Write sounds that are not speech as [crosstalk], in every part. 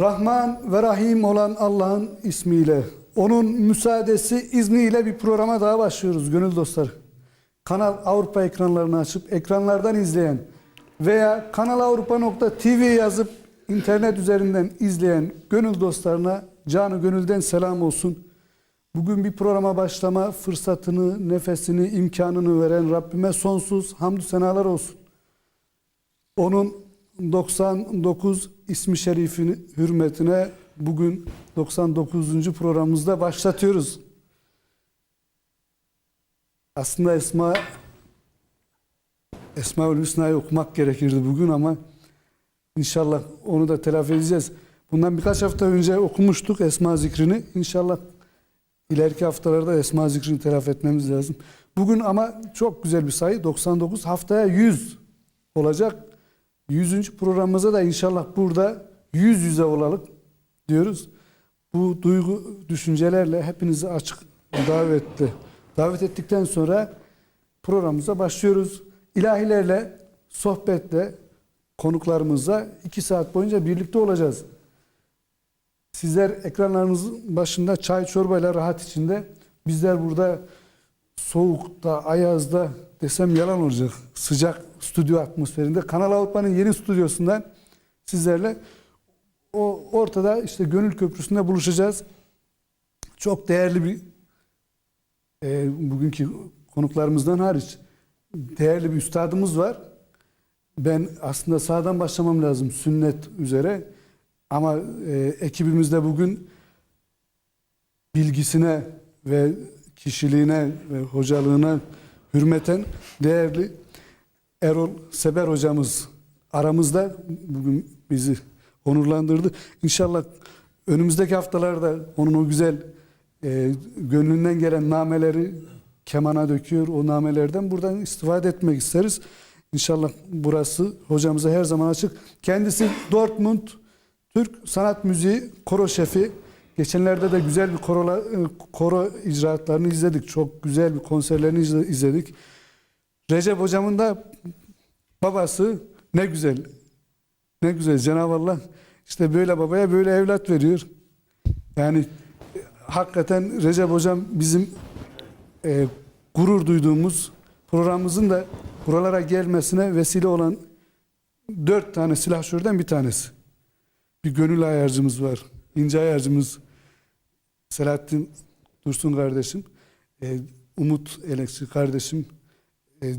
Rahman ve Rahim olan Allah'ın ismiyle, onun müsaadesi, izniyle bir programa daha başlıyoruz gönül dostları. Kanal Avrupa ekranlarını açıp ekranlardan izleyen veya kanalavrupa.tv yazıp internet üzerinden izleyen gönül dostlarına canı gönülden selam olsun. Bugün bir programa başlama fırsatını, nefesini, imkanını veren Rabbime sonsuz hamdü senalar olsun. Onun 99 ismi şerifini hürmetine bugün 99. programımızda başlatıyoruz. Aslında Esma Esmaül Hüsna'yı okumak gerekirdi bugün ama inşallah onu da telafi edeceğiz. Bundan birkaç hafta önce okumuştuk Esma zikrini. İnşallah ileriki haftalarda Esma zikrini telafi etmemiz lazım. Bugün ama çok güzel bir sayı 99 haftaya 100 olacak. 100. programımıza da inşallah burada yüz yüze olalım diyoruz. Bu duygu düşüncelerle hepinizi açık davetle davet ettikten sonra programımıza başlıyoruz. İlahilerle, sohbetle, konuklarımızla iki saat boyunca birlikte olacağız. Sizler ekranlarınızın başında çay çorbayla rahat içinde. Bizler burada soğukta, ayazda desem yalan olacak. Sıcak stüdyo atmosferinde. Kanal Avrupa'nın yeni stüdyosundan sizlerle o ortada işte Gönül Köprüsü'nde buluşacağız. Çok değerli bir e, bugünkü konuklarımızdan hariç değerli bir üstadımız var. Ben aslında sağdan başlamam lazım sünnet üzere. Ama e, ekibimizde bugün bilgisine ve kişiliğine ve hocalığına hürmeten değerli Erol Seber hocamız aramızda bugün bizi onurlandırdı. İnşallah önümüzdeki haftalarda onun o güzel e, gönlünden gelen nameleri kemana döküyor. O namelerden buradan istifade etmek isteriz. İnşallah burası hocamıza her zaman açık. Kendisi Dortmund Türk Sanat Müziği koro şefi. Geçenlerde de güzel bir korola, koro icraatlarını izledik. Çok güzel bir konserlerini izle- izledik. Recep hocamın da babası ne güzel. Ne güzel Cenab-ı Allah işte böyle babaya böyle evlat veriyor. Yani e, hakikaten Recep hocam bizim e, gurur duyduğumuz programımızın da buralara gelmesine vesile olan dört tane silahşörden bir tanesi. Bir gönül ayarcımız var. İnce ayarcımız Selahattin Dursun kardeşim. e, Umut Elekçi kardeşim. e,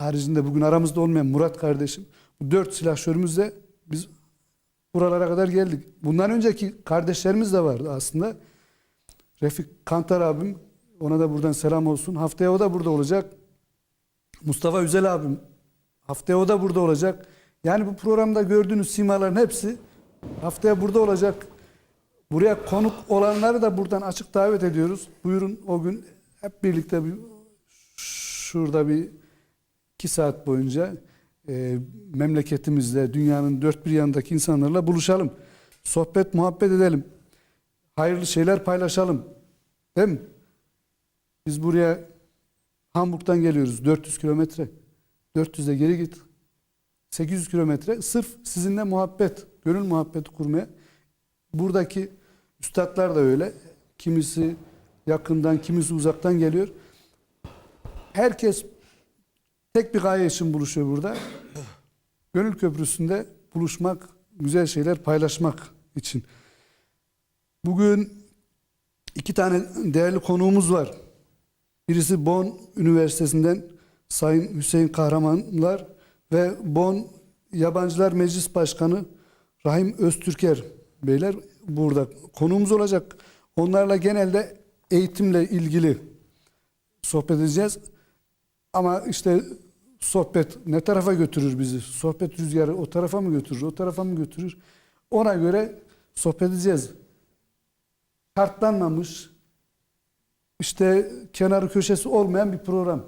haricinde bugün aramızda olmayan Murat kardeşim. Bu dört silahşörümüzle biz buralara kadar geldik. Bundan önceki kardeşlerimiz de vardı aslında. Refik Kantar abim ona da buradan selam olsun. Haftaya o da burada olacak. Mustafa Üzel abim haftaya o da burada olacak. Yani bu programda gördüğünüz simaların hepsi haftaya burada olacak. Buraya konuk olanları da buradan açık davet ediyoruz. Buyurun o gün hep birlikte bir şurada bir iki saat boyunca e, memleketimizde, dünyanın dört bir yanındaki insanlarla buluşalım. Sohbet, muhabbet edelim. Hayırlı şeyler paylaşalım. Değil mi? Biz buraya Hamburg'dan geliyoruz. 400 kilometre. 400'e geri git. 800 kilometre. Sırf sizinle muhabbet, gönül muhabbeti kurmaya. Buradaki üstadlar da öyle. Kimisi yakından, kimisi uzaktan geliyor. Herkes tek bir gaye için buluşuyor burada. Gönül Köprüsü'nde buluşmak, güzel şeyler paylaşmak için. Bugün iki tane değerli konuğumuz var. Birisi Bonn Üniversitesi'nden Sayın Hüseyin Kahramanlar ve Bonn Yabancılar Meclis Başkanı Rahim Öztürker beyler burada konuğumuz olacak. Onlarla genelde eğitimle ilgili sohbet edeceğiz. Ama işte sohbet ne tarafa götürür bizi? Sohbet rüzgarı o tarafa mı götürür, o tarafa mı götürür? Ona göre sohbet edeceğiz. Kartlanmamış, işte kenarı köşesi olmayan bir program.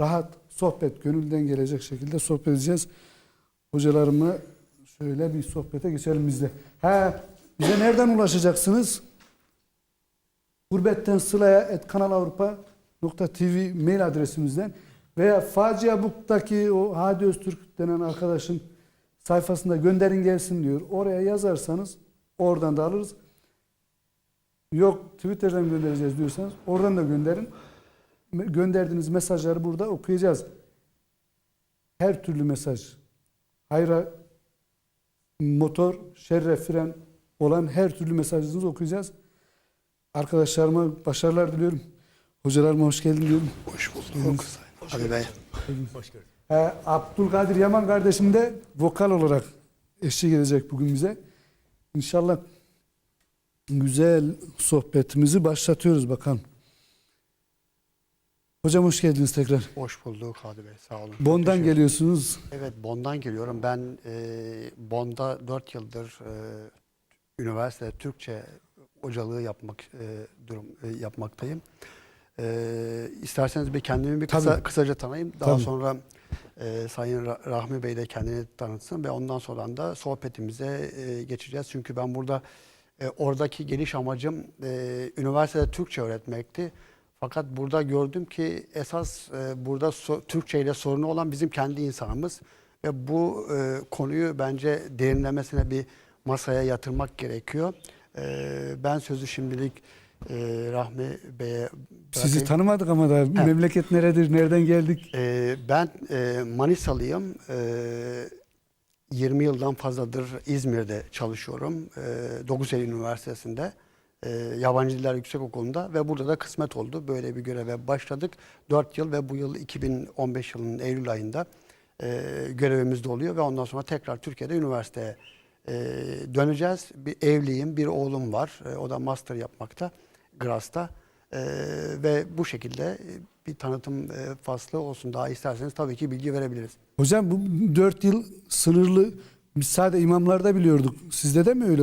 Rahat, sohbet, gönülden gelecek şekilde sohbet edeceğiz. Hocalarımla şöyle bir sohbete geçelim biz de. Ha, bize nereden ulaşacaksınız? Gurbetten Sıla'ya et kanalavrupa.tv mail adresimizden veya Facia Book'taki o Hadi Öztürk denen arkadaşın sayfasında gönderin gelsin diyor. Oraya yazarsanız oradan da alırız. Yok Twitter'dan göndereceğiz diyorsanız oradan da gönderin. Gönderdiğiniz mesajları burada okuyacağız. Her türlü mesaj. Hayra motor, şerre fren olan her türlü mesajınızı okuyacağız. Arkadaşlarıma başarılar diliyorum. Hocalarıma hoş geldin diyorum. Hoş bulduk. Ali Bey. Ee, Abdülkadir Yaman kardeşim de vokal olarak eşlik edecek bugün bize. İnşallah güzel sohbetimizi başlatıyoruz bakalım. Hocam hoş geldiniz tekrar. Hoş bulduk Hadi Bey. Sağ olun. Bon'dan geliyorsunuz. Evet Bonn'dan geliyorum. Ben e, Bonn'da 4 yıldır e, üniversitede Türkçe hocalığı yapmak e, durum e, yapmaktayım. E, isterseniz bir kendimi bir kısa, Tabii. kısaca tanıyayım. Daha Tabii. sonra e, Sayın Ra- Rahmi Bey de kendini tanıtsın ve ondan sonra da sohbetimize e, geçeceğiz. Çünkü ben burada e, oradaki geliş amacım e, üniversitede Türkçe öğretmekti. Fakat burada gördüm ki esas e, burada so- Türkçe ile sorunu olan bizim kendi insanımız ve bu e, konuyu bence derinlemesine bir masaya yatırmak gerekiyor. E, ben sözü şimdilik e, Rahmi Bey'e Sizi tanımadık ama da memleket neredir, nereden geldik? Ee, ben e, Manisalıyım. Ee, 20 yıldan fazladır İzmir'de çalışıyorum. Ee, 9 Eylül Üniversitesi'nde. e, Yabancı Diller Yüksek Okulu'nda ve burada da kısmet oldu. Böyle bir göreve başladık. 4 yıl ve bu yıl 2015 yılının Eylül ayında e, görevimizde oluyor ve ondan sonra tekrar Türkiye'de üniversiteye e, döneceğiz. Bir evliyim, bir oğlum var. E, o da master yapmakta Gras'ta. E, ve bu şekilde bir tanıtım faslı olsun. Daha isterseniz tabii ki bilgi verebiliriz. Hocam bu 4 yıl sınırlı. Biz sadece imamlarda biliyorduk. Sizde de mi öyle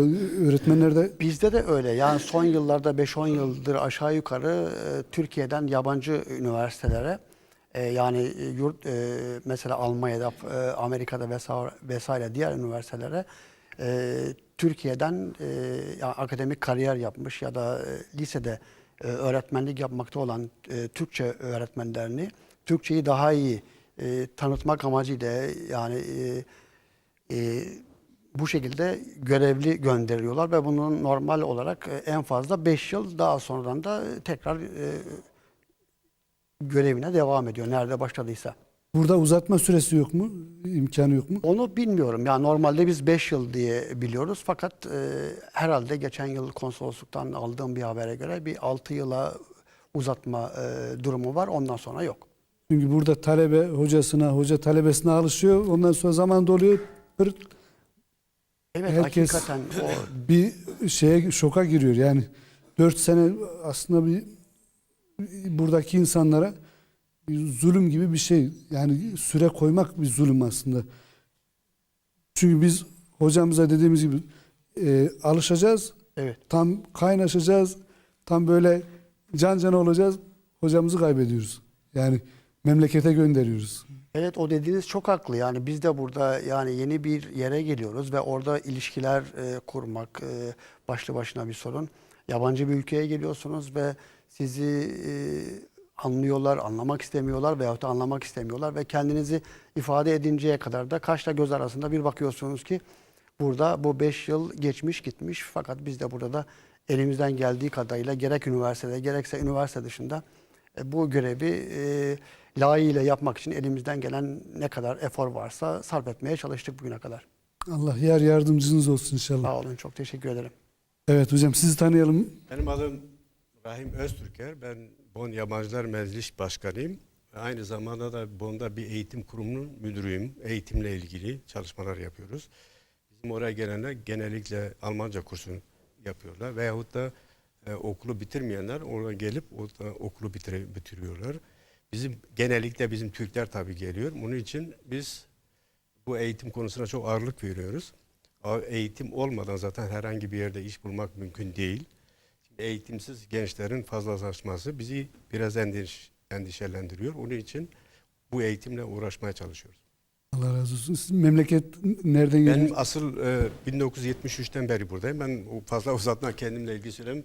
öğretmenlerde? Bizde de öyle. Yani son yıllarda 5-10 yıldır aşağı yukarı Türkiye'den yabancı üniversitelere yani yurt mesela Almanya'da, Amerika'da vesaire, vesaire diğer üniversitelere e, Türkiye'den e, yani akademik kariyer yapmış ya da e, lisede e, öğretmenlik yapmakta olan e, Türkçe öğretmenlerini Türkçeyi daha iyi e, tanıtmak amacıyla yani e, e, bu şekilde görevli gönderiyorlar ve bunun normal olarak e, en fazla 5 yıl daha sonradan da tekrar e, görevine devam ediyor nerede başladıysa. Burada uzatma süresi yok mu? İmkanı yok mu? Onu bilmiyorum. Yani normalde biz 5 yıl diye biliyoruz fakat e, herhalde geçen yıl konsolosluktan aldığım bir habere göre bir 6 yıla uzatma e, durumu var. Ondan sonra yok. Çünkü burada talebe hocasına, hoca talebesine alışıyor. Ondan sonra zaman doluyor. Pırt Evet Herkes- hakikaten o [laughs] bir şeye şoka giriyor. Yani 4 sene aslında bir buradaki insanlara zulüm gibi bir şey. Yani süre koymak bir zulüm aslında. Çünkü biz hocamıza dediğimiz gibi e, alışacağız. evet Tam kaynaşacağız. Tam böyle can cana olacağız. Hocamızı kaybediyoruz. Yani memlekete gönderiyoruz. Evet o dediğiniz çok haklı. Yani biz de burada yani yeni bir yere geliyoruz ve orada ilişkiler e, kurmak e, başlı başına bir sorun. Yabancı bir ülkeye geliyorsunuz ve sizi e, anlıyorlar, anlamak istemiyorlar veyahut da anlamak istemiyorlar ve kendinizi ifade edinceye kadar da kaşla göz arasında bir bakıyorsunuz ki burada bu 5 yıl geçmiş gitmiş fakat biz de burada da elimizden geldiği kadarıyla gerek üniversitede gerekse üniversite dışında e, bu görevi e, layığıyla yapmak için elimizden gelen ne kadar efor varsa sarf etmeye çalıştık bugüne kadar. Allah yar yardımcınız olsun inşallah. Sağ olun, çok teşekkür ederim. Evet hocam sizi tanıyalım. Benim adım Rahim Öztürker. Ben Bon Yabancılar Meclis Başkanıyım. Aynı zamanda da Bon'da bir eğitim kurumunun müdürüyüm. Eğitimle ilgili çalışmalar yapıyoruz. Bizim oraya gelenler genellikle Almanca kursunu yapıyorlar. Veyahut da e, okulu bitirmeyenler oraya gelip orada okulu bitire, bitiriyorlar. Bizim genellikle bizim Türkler tabii geliyor. Bunun için biz bu eğitim konusuna çok ağırlık veriyoruz. Eğitim olmadan zaten herhangi bir yerde iş bulmak mümkün değil. Eğitimsiz gençlerin fazlalaşması bizi biraz endiş, endişelendiriyor. Onun için bu eğitimle uğraşmaya çalışıyoruz. Allah razı olsun. Siz memleket nereden Ben geliyor? asıl e, 1973'ten beri buradayım. Ben fazla [laughs] uzatma kendimle ilgili söyleyeyim.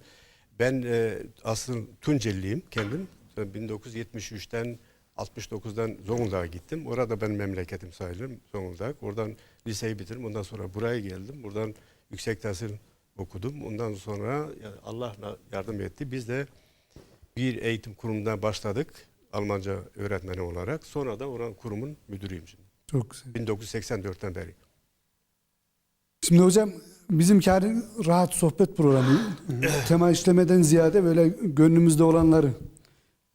Ben e, asıl Tunceliliyim kendim. 1973'ten 69'dan Zonguldak'a gittim. Orada benim memleketim sayılır Zonguldak. Oradan liseyi bitirdim. Ondan sonra buraya geldim. Buradan yüksek tahsil okudum. Ondan sonra Allah yardım etti. Biz de bir eğitim kurumundan başladık. Almanca öğretmeni olarak. Sonra da oranın kurumun müdürüyüm şimdi. Çok güzel. 1984'ten beri. Şimdi hocam bizimki hani rahat sohbet programı. [laughs] Tema işlemeden ziyade böyle gönlümüzde olanları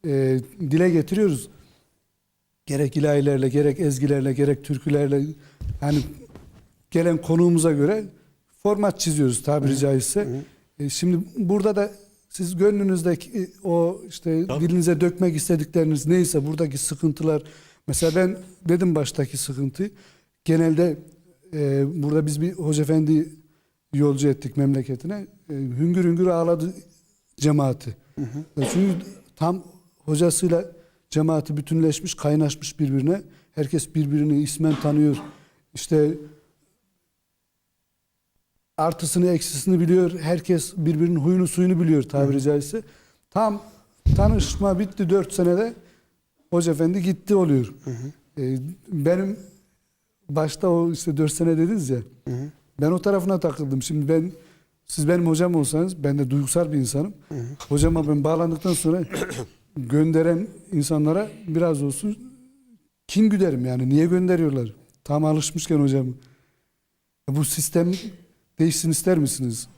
e, dile getiriyoruz. Gerek ilahilerle, gerek ezgilerle, gerek türkülerle hani gelen konuğumuza göre format çiziyoruz tabiri caizse. E, şimdi burada da siz gönlünüzdeki e, o işte Tabii. dilinize dökmek istedikleriniz neyse buradaki sıkıntılar mesela ben dedim baştaki sıkıntı genelde e, burada biz bir hoca efendi yolcu ettik memleketine E, hüngür hüngür ağladı cemaati. E, Çünkü tam hocasıyla cemaati bütünleşmiş, kaynaşmış birbirine. Herkes birbirini ismen tanıyor. İşte artısını eksisini biliyor. Herkes birbirinin huyunu suyunu biliyor tabiri caizse. Tam tanışma bitti dört senede Hoca Efendi gitti oluyor. Ee, benim başta o işte dört sene dediniz ya. Ben o tarafına takıldım. Şimdi ben siz benim hocam olsanız ben de duygusal bir insanım. Hocama ben bağlandıktan sonra [coughs] gönderen insanlara biraz olsun kin güderim yani. Niye gönderiyorlar? Tam alışmışken hocam. Bu sistem değişsin ister misiniz?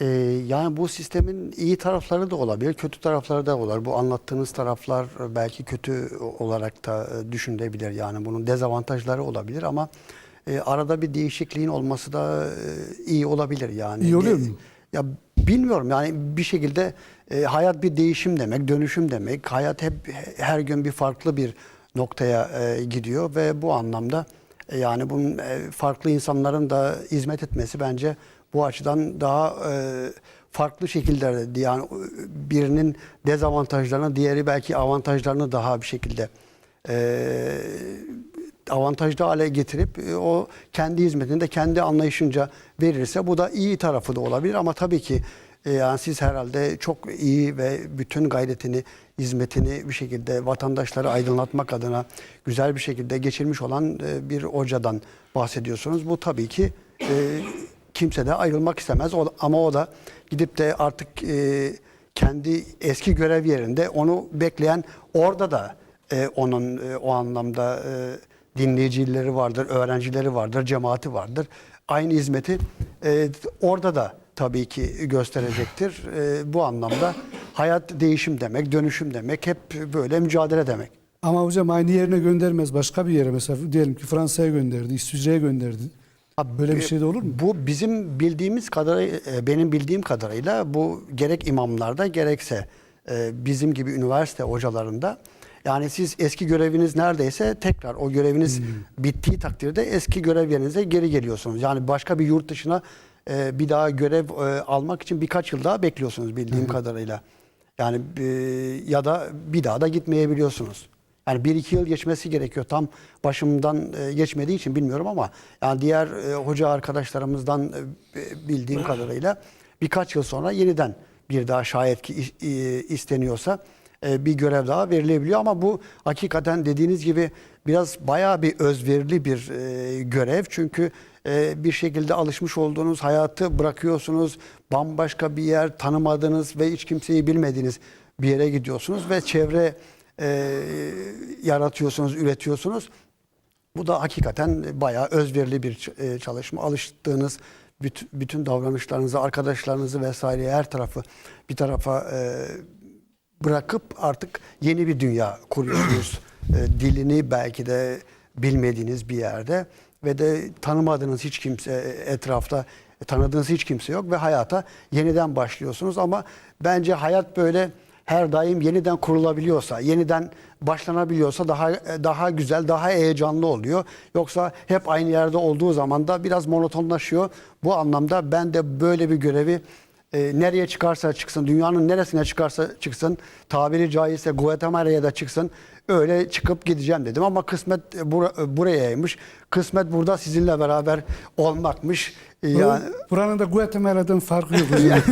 Ee, yani bu sistemin iyi tarafları da olabilir, kötü tarafları da olabilir. Bu anlattığınız taraflar belki kötü olarak da e, düşünülebilir. Yani bunun dezavantajları olabilir ama e, arada bir değişikliğin olması da e, iyi olabilir yani. İyi oluyor mu? Ya bilmiyorum yani bir şekilde e, hayat bir değişim demek, dönüşüm demek. Hayat hep her gün bir farklı bir noktaya e, gidiyor ve bu anlamda yani bunun e, farklı insanların da hizmet etmesi bence bu açıdan daha e, farklı şekillerde yani e, birinin dezavantajlarını diğeri belki avantajlarını daha bir şekilde e, avantajlı hale getirip e, o kendi hizmetini de kendi anlayışınca verirse bu da iyi tarafı da olabilir. Ama tabii ki e, yani siz herhalde çok iyi ve bütün gayretini, hizmetini bir şekilde vatandaşları aydınlatmak adına güzel bir şekilde geçirmiş olan e, bir hocadan bahsediyorsunuz. Bu tabii ki e, kimse de ayrılmak istemez ama o da gidip de artık e, kendi eski görev yerinde onu bekleyen orada da e, onun o anlamda dinleyicileri vardır, öğrencileri vardır, cemaati vardır. Aynı hizmeti orada da tabii ki gösterecektir. E, bu anlamda hayat değişim demek, dönüşüm demek, hep böyle mücadele demek. Ama hocam aynı yerine göndermez. Başka bir yere mesela diyelim ki Fransa'ya gönderdi, İsviçre'ye gönderdi. Böyle bir şey de olur mu? Bu bizim bildiğimiz kadarıyla, e, benim bildiğim kadarıyla bu gerek imamlarda gerekse e, bizim gibi üniversite hocalarında yani siz eski göreviniz neredeyse tekrar o göreviniz bittiği takdirde eski görev yerinize geri geliyorsunuz. Yani başka bir yurt dışına e, bir daha görev e, almak için birkaç yıl daha bekliyorsunuz bildiğim kadarıyla. Yani e, ya da bir daha da gitmeyebiliyorsunuz. Yani bir iki yıl geçmesi gerekiyor. Tam başımdan e, geçmediği için bilmiyorum ama yani diğer e, hoca arkadaşlarımızdan e, bildiğim kadarıyla birkaç yıl sonra yeniden bir daha şayet ki is- e, isteniyorsa bir görev daha verilebiliyor ama bu hakikaten dediğiniz gibi biraz bayağı bir özverili bir görev çünkü e, bir şekilde alışmış olduğunuz hayatı bırakıyorsunuz bambaşka bir yer tanımadığınız ve hiç kimseyi bilmediğiniz bir yere gidiyorsunuz ve çevre e, yaratıyorsunuz, üretiyorsunuz. Bu da hakikaten bayağı özverili bir e, çalışma. Alıştığınız bütün, bütün davranışlarınızı, arkadaşlarınızı vesaire her tarafı bir tarafa e, bırakıp artık yeni bir dünya kuruyorsunuz. [clears throat] E, dilini belki de bilmediğiniz bir yerde ve de tanımadığınız hiç kimse etrafta tanıdığınız hiç kimse yok ve hayata yeniden başlıyorsunuz ama bence hayat böyle her daim yeniden kurulabiliyorsa, yeniden başlanabiliyorsa daha daha güzel, daha heyecanlı oluyor. Yoksa hep aynı yerde olduğu zaman da biraz monotonlaşıyor. Bu anlamda ben de böyle bir görevi e, nereye çıkarsa çıksın, dünyanın neresine çıkarsa çıksın, tabiri caizse Guatemala'ya da çıksın, öyle çıkıp gideceğim dedim. Ama kısmet bura- burayaymış. Kısmet burada sizinle beraber olmakmış. E, Yani Buranın da Guatemala'dan farkı yok. [laughs]